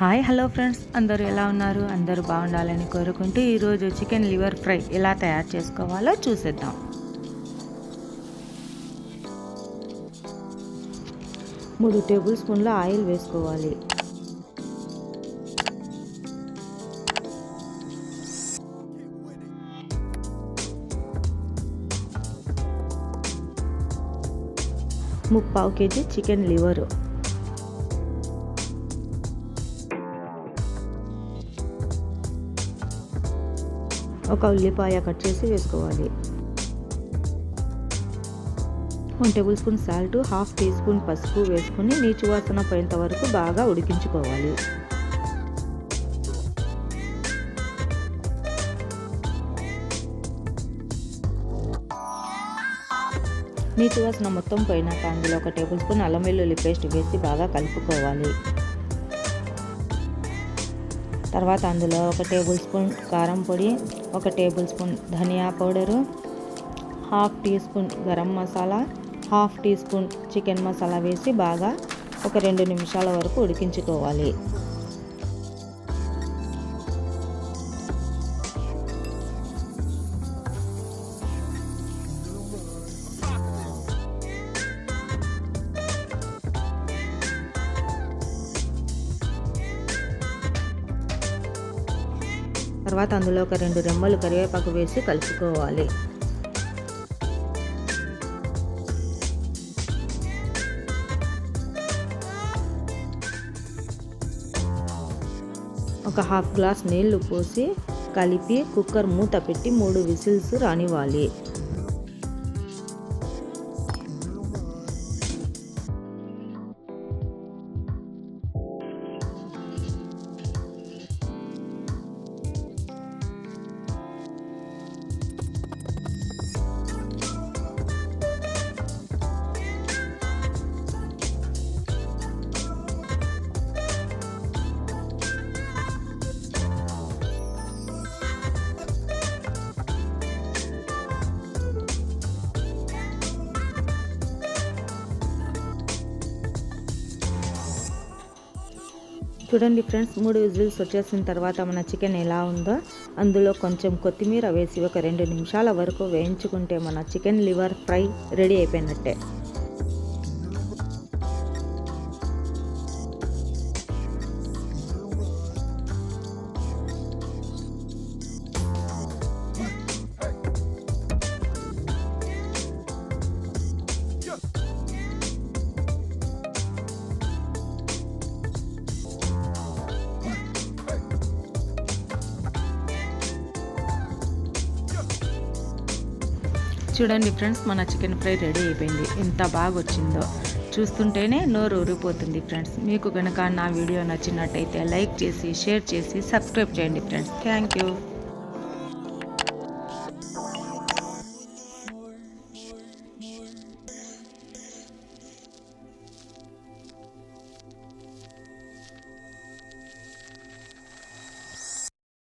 Hi hello friends. అందరూ ఎలా ఉన్నారు? అందరూ బాగుండాలని కోరుకుంటూ ఈరోజు చికెన్ లివర్ ఫ్రై ఎలా తయారు చేసుకోవాలో చూసేద్దాం. మూడు టేబుల్ స్పూన్ల ఆయిల్ వేసుకోవాలి. ముప్పావు కేజీ చికెన్ లివరు. ఒక ఉల్లిపాయ కట్ చేసి వేసుకోవాలి. One tablespoon salt half teaspoon పసుపు వేసుకుని నీచు వాసన పోయేంత వరకు బాగా ఉడికించుకోవాలి. నీచు వాసన మొత్తం పోయినాక అందులో ఒక టేబుల్ స్పూన్ అల్లం వెల్లుల్లి పేస్ట్ వేసి బాగా కలుపుకోవాలి. తర్వాత అందులో ఒక టేబుల్ స్పూన్ కారం పొడి ఒక టేబుల్ స్పూన్ ధనియా powder half teaspoon garam masala half teaspoon chicken masala వేసి బాగా ఒక రెండు నిమిషాల వరకు ఉడికించుకోవాలి. తర్వాత అందులో ఒక రెండు రెమ్మలు కరివేపాకు వేసి కలుపుకోవాలి. ఒక హాఫ్ గ్లాస్ నీళ్ళు పోసి కలిపి కుక్కర్ మూత పెట్టి మూడు విసిల్స్ రానివ్వాలి. చూడండి ఫ్రెండ్స్ మూడు విజిల్స్ వచ్చేసిన తర్వాత మన చికెన్ ఎలా ఉందో అందులో కొంచెం కొత్తిమీర వేసి ఒక రెండు నిమిషాల వరకు వేయించుకుంటే మన చికెన్ లివర్ ఫ్రై రెడీ అయిపోయినట్టే. చూడండి ఫ్రెండ్స్ మన చికెన్ ఫ్రై రెడీ అయిపోయింది. ఎంత బాగా వచ్చిందో చూస్తుంటేనే నోరు ఊరిపోతుంది ఫ్రెండ్స్. మీకు కనుక నా వీడియో నచ్చినట్టయితే లైక్ చేసి షేర్ చేసి సబ్స్క్రైబ్ చేయండి ఫ్రెండ్స్. Thank you.